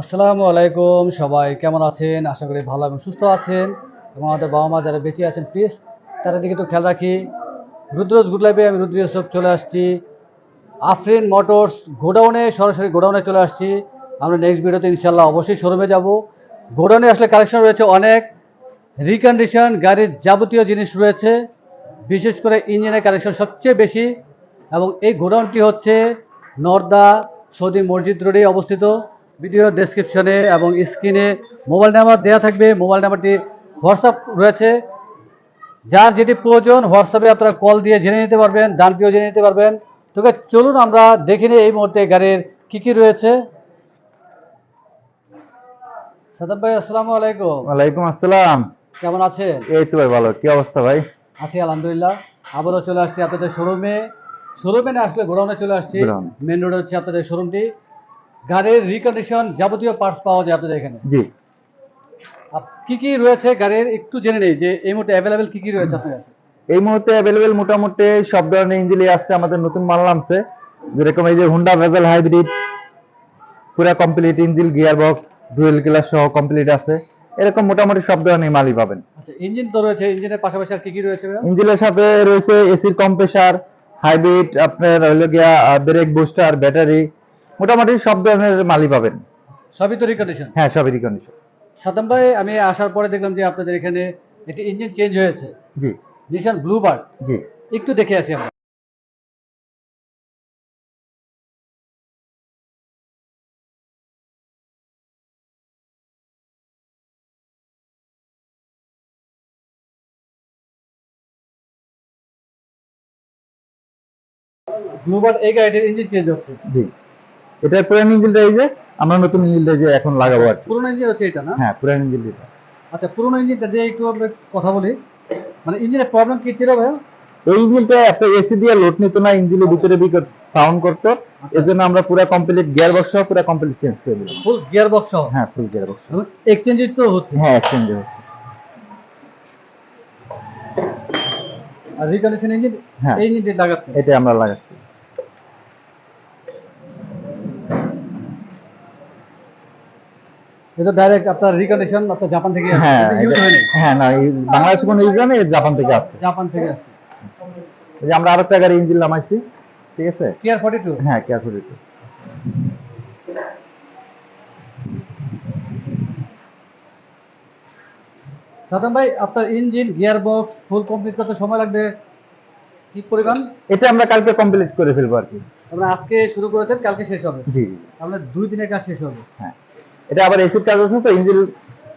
আসসালামু আলাইকুম, সবাই কেমন আছেন? আশা করি ভালো এবং সুস্থ আছেন। এবং আমাদের বাবা মা যারা বেঁচে আছেন প্লিজ তাদের দিকে তো খেয়াল রাখি। রুদ্রজ গুড লাইফে আমি রুদ্র ইউসুফ চলে আসছি। আফরিন মোটরস গোডাউনে, সরাসরি গোডাউনে চলে আসছি। আমরা নেক্সট ভিডিওতে ইনশাল্লাহ অবশ্যই শোরুমে যাব। গোডাউনে আসলে কালেকশন রয়েছে অনেক। রিকন্ডিশন গাড়ির যাবতীয় জিনিস রয়েছে। বিশেষ করে ইঞ্জিনের কালেকশন সবচেয়ে বেশি। এবং এই গোডাউনটি হচ্ছে নর্দা সৌদি মসজিদ রোডে অবস্থিত। ভিডিও ডেসক্রিপশনে এবং স্ক্রিনে মোবাইল নাম্বার দেওয়া থাকবে। মোবাইল নাম্বারটি হোয়াটসঅ্যাপ রয়েছে। যার যেটি প্রয়োজন হোয়াটসঅ্যাপে আপনারা কল দিয়ে জেনে নিতে পারবেন দামটিও জেনে নিতে পারবেন। তোকে চলুন আমরা দেখে নিই এই মুহূর্তে গাড়ির কি কি রয়েছে। সাদাব ভাই আসসালামু আলাইকুম। ওয়ালাইকুম আসসালাম। কেমন আছেন? এই তো ভাই ভালো। কি অবস্থা ভাই? আছি আলহামদুলিল্লাহ। আবারও চলে আসছি আপনাদের শোরুমে। শোরুমে না আসলে গোডাউনে চলে আসছি। মেন রোড হচ্ছে আপনাদের শোরুমটি। গাড়ির রিকন্ডিশন যাবতীয় পার্টস পাওয়া যায় আপনাদের এখানে? জি। কি কি রয়েছে গাড়ির? একটু জেনে নেই যে এই মুহূর্তে অ্যাভেলেবেল কি কি রয়েছে আপনার কাছে? এই মুহূর্তে অ্যাভেলেবেল মোটামুটি সব ধরনের ইঞ্জিনই আছে আমাদের নতুন মাল নামছে যেরকম এই যে হুন্ডা ভেজাল হাইব্রিড পুরা complete engine gear box dual clutch সহ কমপ্লিট আছে। এরকম মোটামুটি সব ধরনের মালই পাবেন। আচ্ছা ইঞ্জিন তো রয়েছে ইঞ্জিনের পাশাপাশি আর কি কি রয়েছে ইঞ্জিনের সাথে রয়েছে এসির কম্প্রেসার হাইব্রিড আপনার হইল গিয়া ব্রেক বুস্টার ব্যাটারি মোটামুটি সব ধরনের মালই পাবেন। সবই তো রিকন্ডিশন হ্যাঁ সবই কন্ডিশন সাতাম ভাই আমি আসার পরে দেখলাম যে আপনাদের এখানে একটি ইঞ্জিন চেঞ্জ হয়েছে। জি। নিশান ব্লু বার্ড জি। একটু দেখে আসি আমরা। ব্লু বার্ড এই গাড়িটির ইঞ্জিন চেঞ্জ হচ্ছে। জি। এটা পুরান ইঞ্জিনটা এই যে আমরা নতুন ইঞ্জিনটা যে এখন লাগাবো আর পুরোনো ইঞ্জিন হচ্ছে এটা না? হ্যাঁ পুরান ইঞ্জিন এটা আচ্ছা পুরোনো ইঞ্জিনটা দিয়ে একটু আমরা কথা বলি। মানে ইঞ্জিনের প্রবলেম কি ছিল ভাই এই ইঞ্জিনটা একটা এসি দিয়ে লোড নিত না ইঞ্জিনের ভিতরে বিকট সাউন্ড করতো। এর জন্য আমরা পুরো কমপ্লিট গিয়ার বক্স সহ পুরো কমপ্লিট চেঞ্জ করে দিলাম। ফুল গিয়ার বক্স সহ? হ্যাঁ ফুল গিয়ার বক্স এক্সচেঞ্জ তো হচ্ছে। হ্যাঁ এক্সচেঞ্জ হচ্ছে। আর রিকন্ডিশন ইঞ্জিন হ্যাঁ। এই ইঞ্জিন লাগাচ্ছে এটা আমরা লাগাচ্ছি। এটা ডাইরেক্ট আপনার রিকন্ডিশন আপনার জাপান থেকে হ্যাঁ। হ্যাঁ না বাংলাদেশে কোনো ইউজ নেই জাপান থেকে আছে জাপান থেকে যে আমরা আরেকটা গাড়ি ইঞ্জিন নামাইছি ঠিক আছে? কেয়ার ফর্টি টু হ্যাঁ কেয়ারফুল একটু সাদাম ভাই আপনার engine gear box full complete করতে সময় লাগবে? কি পরিমাণ? এটা আমরা কালকে কমপ্লিট করে ফেলব আর কি। আপনারা আজকে শুরু করেছেন কালকে শেষ হবে। জি দুই দিনের কাজ শেষ হবে। হ্যাঁ। এটা আবার এসির কাজ আছে তো ইঞ্জিন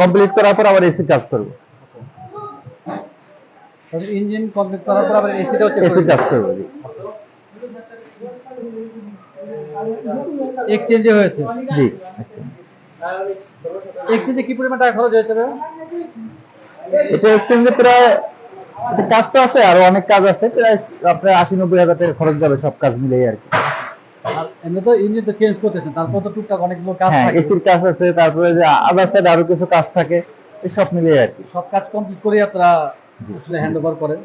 কমপ্লিট করার পর আবার এসির কাজ করব। ইঞ্জিন কমপ্লিট করার পর আবার এসিটাও চেক এসির কাজ করব। জি এক্সচেঞ্জে হয়েছে। জি আচ্ছা। এক্সচেঞ্জে কি পরিমাণ টাকা খরচ হয়েছে? এটা এক্সচেঞ্জে প্রায় এটা কাজ তো আছে আরও অনেক কাজ আছে প্রায় আপনার আশি নব্বই হাজার টাকা খরচ যাবে সব কাজ মিলিয়ে আর কি। আর এমনি তো ইঞ্জিন তো চেঞ্জ করতেছেন তারপর তো টুকটাক অনেকগুলো কাজ হ্যাঁ এসির কাজ আছে তারপরে যে আদার সাইড আরও কিছু কাজ থাকে এই সব মিলিয়ে আর কি। সব কাজ কমপ্লিট করে আপনারা আসলে হ্যান্ড ওভার করেন।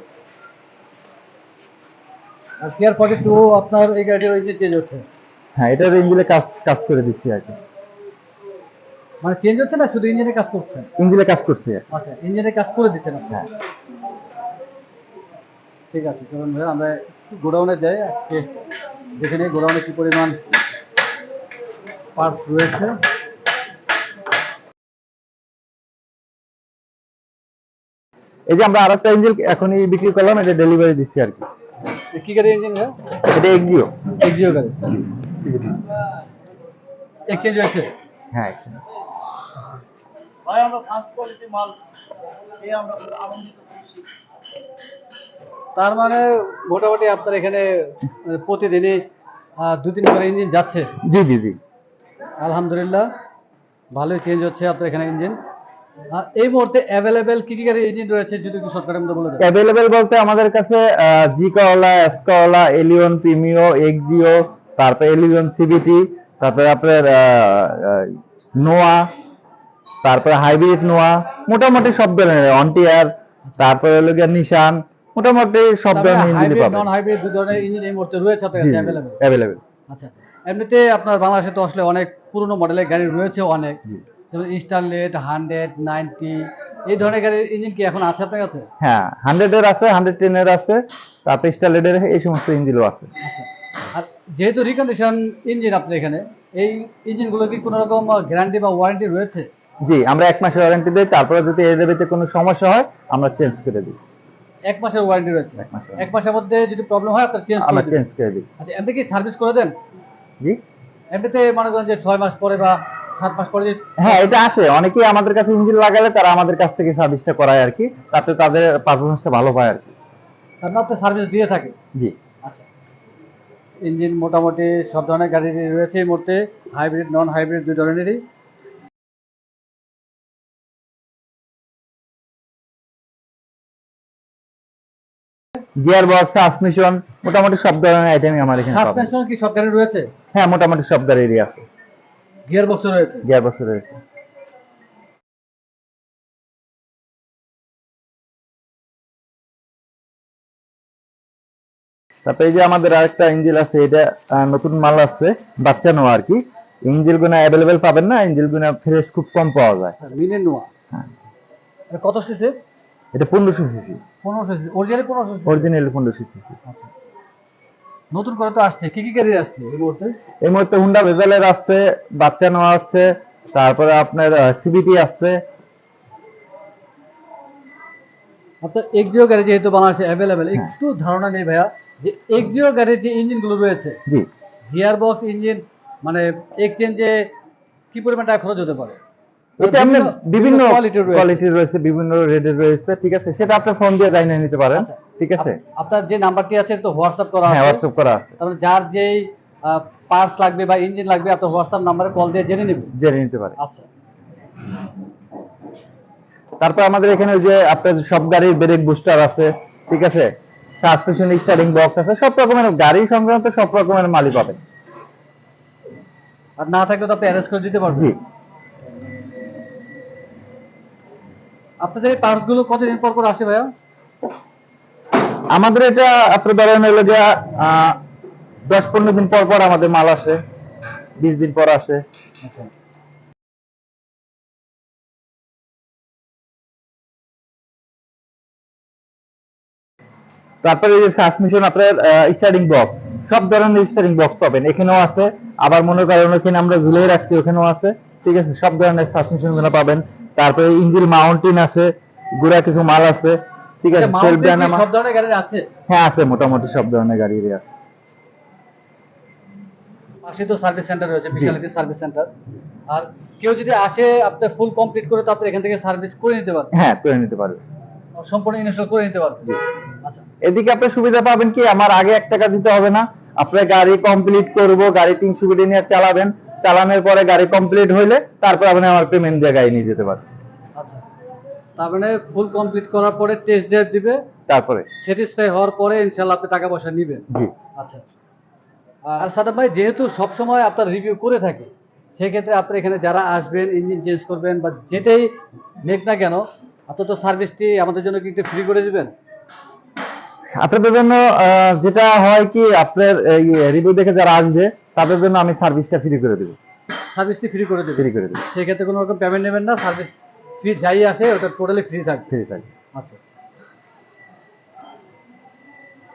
আর কেয়ার ফর্টি টু আপনার এই গাড়িটির ইঞ্জিন চেঞ্জ হচ্ছে? হ্যাঁ এটার ইঞ্জিনে কাজ কাজ করে দিচ্ছি আর কি। মানে চেঞ্জ হচ্ছে না শুধু কাজ ইঞ্জিনে কাজ করছি। আচ্ছা কাজ করে দিচ্ছেন আপনি? হ্যাঁ। ঠিক আছে চলুন ভাই আমরা গোডাউনে যাই আজকে দেখে নিই গোডাউনে কি পরিমাণ পার্টস রয়েছে। এই যে আমরা আরেকটা ইঞ্জিন এখনই বিক্রি করলাম এটা ডেলিভারি দিচ্ছি আর কি। কি গাড়ি ইঞ্জিন এটা এক্সিও এক্সিও গাড়ি। এক্সচেঞ্জ হয়েছে হ্যাঁ excellent। ভাই আমরা ফার্স্ট কোয়ালিটি মাল এই আমরা আনন্দিত করছি তার মানে মোটামুটি আপনার এখানে মানে প্রতিদিনই দু তিন করে ইঞ্জিন যাচ্ছে। জি জি জি। আলহামদুলিল্লাহ ভালোই চেঞ্জ হচ্ছে আপনার এখানে ইঞ্জিন। এই মুহূর্তে অ্যাভেলেবেল কি কি গাড়ি ইঞ্জিন রয়েছে যদি একটু শর্টকাটের মধ্যে বলে দেন। অ্যাভেলেবেল বলতে আমাদের কাছে জি কাওলা এসকাওলা এলিয়ন প্রিমিও এক্সিও তারপরে এলিয়ন সিবিটি তারপরে আপনার নোয়া তারপরে হাইব্রিড নোয়া মোটামুটি সব ধরনের অনটিয়ার তারপরে হলো গিয়ে নিশান মোটামুটি সব ধরনের ইঞ্জিনই হাইব্রিড পাবেন। নন হাইব্রিড দু ধরনের ইঞ্জিন এই মুহূর্তে রয়েছে আপনার কাছে অ্যাভেলেবেল অ্যাভেলেবেল আচ্ছা এমনিতে আপনার বাংলাদেশে তো আসলে অনেক পুরনো মডেলের গাড়ি রয়েছে অনেক। যেমন স্টারলেট হান্ড্রেড নাইনটি এই ধরনের গাড়ির ইঞ্জিন কি এখন আছে আপনার কাছে? হ্যাঁ হান্ড্রেডের আছে হান্ড্রেড টেনের আছে তারপরে স্টারলেডের এই সমস্ত ইঞ্জিনও আছে। আচ্ছা আর যেহেতু রিকন্ডিশন ইঞ্জিন আপনার এখানে এই ইঞ্জিনগুলো কি কোনো রকম গ্যারান্টি বা ওয়ারেন্টি রয়েছে? জি আমরা এক মাসের ওয়ারেন্টি দিই তারপরে যদি এর কোনো সমস্যা হয় আমরা চেঞ্জ করে দিই। এক মাসের ওয়ারেন্টি রয়েছে। এক মাসের এক মাসের মধ্যে যদি প্রবলেম হয় আপনার চেঞ্জ আমরা চেঞ্জ করে দিই। আচ্ছা এমনি কি সার্ভিস করে দেন? জি? এমনিতে মনে করেন যে ছয় মাস পরে বা সাত মাস পরে হ্যাঁ এটা আসে। অনেকেই আমাদের কাছে ইঞ্জিন লাগালে তারা আমাদের কাছ থেকে সার্ভিসটা করায় আর কি। তাতে তাদের পারফরমেন্সটা ভালো পায় আর কি। আপনার আপনার সার্ভিস দিয়ে থাকে? জি। আচ্ছা। ইঞ্জিন মোটামুটি সব ধরনের গাড়ি রয়েছে এই মুহূর্তে। হাইব্রিড নন হাইব্রিড দুই ধরনেরই। গিয়ার বক্স ট্রান্সমিশন মোটামুটি সব ধরনের আইটেমই আমার এখানে পাবেন। সাসপেনশন কি সব গাড়ি রয়েছে? হ্যাঁ মোটামুটি সব গাড়িরই আছে। গিয়ার বক্স রয়েছে? গিয়ার বক্স রয়েছে। তারপরে যে আমাদের আরেকটা ইঞ্জিল আছে এটা নতুন মাল আছে বাচ্চা নোয়া আর কি। ইঞ্জিল গুনা অ্যাভেলেবেল পাবেন না ইঞ্জিল গুনা ফ্রেশ খুব কম পাওয়া যায়। মিনের নোয়া হ্যাঁ। কত সিসি এটা পনেরোশো সিসি। পনেরোশো সিসি। অরিজিনালি পনেরোশো অরিজিনাল পনেরোশো সিসি। আচ্ছা। নতুন করে তো আসছে। কি কি গাড়ি আসছে এই মুহূর্তে? এই মুহূর্তে হুন্ডা ভেজালের আছে বাচ্চানো আছে তারপরে আপনার সিবিটি এক্সিও গাড়ি যেহেতু বাংলাদেশে অ্যাভেলেবেল। একটু ধারণা নেই ভাইয়া যে এক্সিও গাড়ির যে ইঞ্জিনগুলো রয়েছে জি। গিয়ার বক্স ইঞ্জিন মানে এক্সচেঞ্জে কি পরিমাণ টাকা খরচ হতে পারে? এটা আপনার বিভিন্ন কোয়ালিটির রয়েছে। রয়েছে বিভিন্ন রেটের রয়েছে ঠিক আছে? সেটা আপনার ফোন দিয়ে জানিয়ে নিতে পারেন আচ্ছা। ঠিক আছে? আপনার যে নাম্বারটি আছে তো হোয়াটসঅ্যাপ করা আছে। হোয়াটসঅ্যাপ করা আছে। তারপরে যার যেই পার্টস লাগবে বা ইঞ্জিন লাগবে আপনার হোয়াটসঅ্যাপ নাম্বারে কল দিয়ে জেনে নেবেন। জেনে নিতে পারে আচ্ছা। তারপর আমাদের এখানে ওই যে আপনার সব গাড়ির ব্রেক বুস্টার আছে ঠিক আছে? সাসপেনশন স্টারিং বক্স আছে সব রকমের গাড়ি সংক্রান্ত সব রকমের মালই পাবেন। আর না থাকলে তো আপনি অ্যারেঞ্জ করে দিতে পারবেন। জি। আপনাদের এই পার্টসগুলো কতদিন পর পর আসে ভাইয়া? আমাদের এটা আপনার ধরেন হলো যে দশ পনেরো দিন পর পর আমাদের মাল আসে বিশ দিন পর আসে। আচ্ছা। তারপরে যে সাসমিশন আপনার স্টারিং বক্স সব ধরনের স্টারিং বক্স পাবেন। এখানেও আছে আবার মনে করেন ওখানে আমরা ঝুলিয়ে রাখছি ওখানেও আছে। ঠিক আছে? সব ধরনের সাসমিশনগুলো পাবেন। তারপরে ইঞ্জিন মাউন্টেন আছে গুড়া কিছু মাল আছে ঠিক আছে সেলফ mountain সব ধরনের গাড়ির আছে? হ্যাঁ আছে মোটামুটি সব ধরনের গাড়িরই আছে। পাশে তো সার্ভিস সেন্টার রয়েছে বিশালিটি সার্ভিস সেন্টার আর কেউ যদি আসে আপনি ফুল কমপ্লিট করে তো আপনি এখান থেকে সার্ভিস করে নিতে পারবেন হ্যাঁ করে নিতে পারবে। সম্পূর্ণ ইনস্টল করে নিতে পারবেন আচ্ছা। এদিকে আপনি সুবিধা পাবেন কি আমার আগে এক টাকা দিতে হবে না। আপনার গাড়ি কমপ্লিট করব গাড়ি তিন সুবিধা নিয়ে চালাবেন। চালানোর পরে গাড়ি কমপ্লিট হইলে তারপর আপনি আমার পেমেন্ট দিয়ে গাড়ি নিয়ে যেতে পারেন আচ্ছা। তার মানে ফুল কমপ্লিট করার পরে টেস্ট ড্রাইভ দিবে তারপরে। স্যাটিসফাই হওয়ার পরে ইনশাল্লাহ আপনি টাকা পয়সা নেবেন। জি। আচ্ছা। আর সাদাম ভাই যেহেতু সব সময় আপনার রিভিউ করে থাকি সেক্ষেত্রে আপনি এখানে যারা আসবেন ইঞ্জিন চেঞ্জ করবেন বা যেটাই নেক না কেন আপনার তো সার্ভিসটি আমাদের জন্য কি একটু ফ্রি করে দিবেন? আপনাদের জন্য যেটা হয় কি আপনার রিভিউ দেখে যারা আসবে তাদের জন্য আমি সার্ভিসটা ফ্রি করে দেবো। সার্ভিসটি ফ্রি করে দেবেন ফ্রি করে দেবো। সেক্ষেত্রে কোনো রকম পেমেন্ট নেবেন না সার্ভিস ফ্রি যাই আসে ওটা টোটালি ফ্রি থাকবে। ফ্রি থাকবে। আচ্ছা।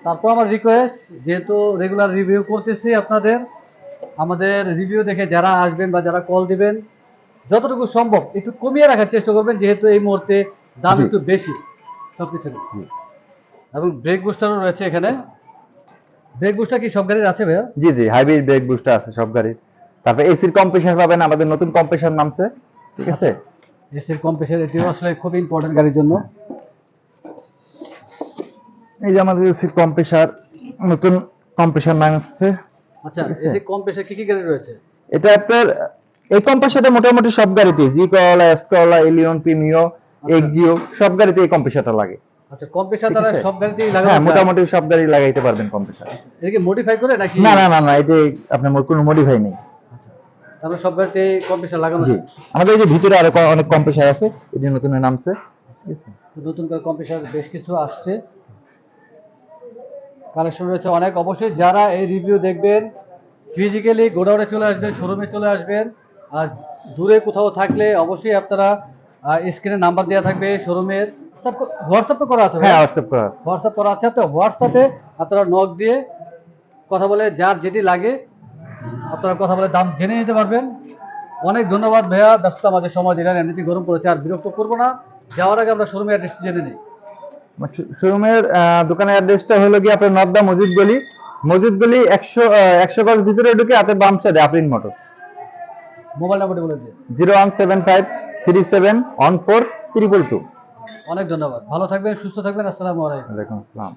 তারপর আমার রিকোয়েস্ট যেহেতু রেগুলার রিভিউ করতেছি আপনাদের আমাদের রিভিউ দেখে যারা আসবেন বা যারা কল দিবেন যতটুকু সম্ভব একটু কমিয়ে রাখার চেষ্টা করবেন যেহেতু এই মুহূর্তে দাম একটু বেশি সব কিছু এবং ব্রেক বুস্টারও রয়েছে এখানে। ব্রেক বুস্টার কি সব গাড়ির আছে ভাইয়া? জি জি হাইব্রিড ব্রেক বুস্টার আছে সব গাড়ির। তারপরে এসির কম্প্রেসার পাবেন আমাদের নতুন কম্প্রেসার নামছে ঠিক আছে? এসির কম্প্রেসার এটিও আসলে খুব ইম্পর্টেন্ট গাড়ির জন্য। এই যে আমাদের এসির কম্প্রেসার নতুন কম্প্রেসার নামছে আচ্ছা এসি কম্প্রেসার কি কি গাড়ি রয়েছে? এটা আপনার এই কম্প্রেসারটা মোটামুটি সব গাড়িতে জি Corolla S Corolla Allion Premio Axio সব গাড়িতে এই কম্প্রেসারটা লাগে। আচ্ছা কম্প্রেসার আছে? সব গাড়িতেই হ্যাঁ লাগানো যায়? মোটামুটি সব গাড়ি লাগাইতে পারবেন কম্প্রেসার এটা কি মডিফাই করে নাকি? না না না না এটা আপনার কোনো মডিফাই নেই। তারপরে সব গাড়িতে কম্প্রেসার লাগানো জি। আমাদের এই যে ভিতরে আরও অনেক কম্প্রেসার আছে এটি নতুন নামছে ঠিক আছে? নতুন করে কম্প্রেসার বেশ কিছু আসছে। কালেকশন রয়েছে অনেক। অবশ্যই যারা এই রিভিউ দেখবেন ফিজিক্যালি গোডাউনে চলে আসবেন শোরুমে চলে আসবেন আর দূরে কোথাও থাকলে অবশ্যই আপনারা স্ক্রিনে নাম্বার দেওয়া থাকবে শোরুমের হোয়াটসঅ্যাপে করা আছে হ্যাঁ হোয়াটসঅ্যাপ করা আছে। হোয়াটসঅ্যাপ করা আছে। তো হোয়াটসঅ্যাপে আপনারা নক দিয়ে কথা বলে যার যেটি লাগে আপনারা কথা বলে দাম জেনে নিতে পারবেন। অনেক ধন্যবাদ ভাইয়া। ব্যস্ত আমাদের সময় দিলেন এমনিতে গরম পড়েছে আর বিরক্ত করব না। যাওয়ার আগে আমরা শোরুমের অ্যাড্রেস জেনে নিই। শোরুমের দোকানের অ্যাড্রেসটা হলো কি আপনার নর্দা মসজিদ গলি। মসজিদ গলি একশো একশো গজ ভিতরে ঢুকে হাতে বাম সাইডে আপ্রিন মোটরস। মোবাইল নাম্বারটি বলে দিন। Zero one seven five three seven one four triple two. অনেক ধন্যবাদ। ভালো থাকবেন সুস্থ থাকবেন আসসালামু আলাইকুম। ওয়ালাইকুম আসসালাম।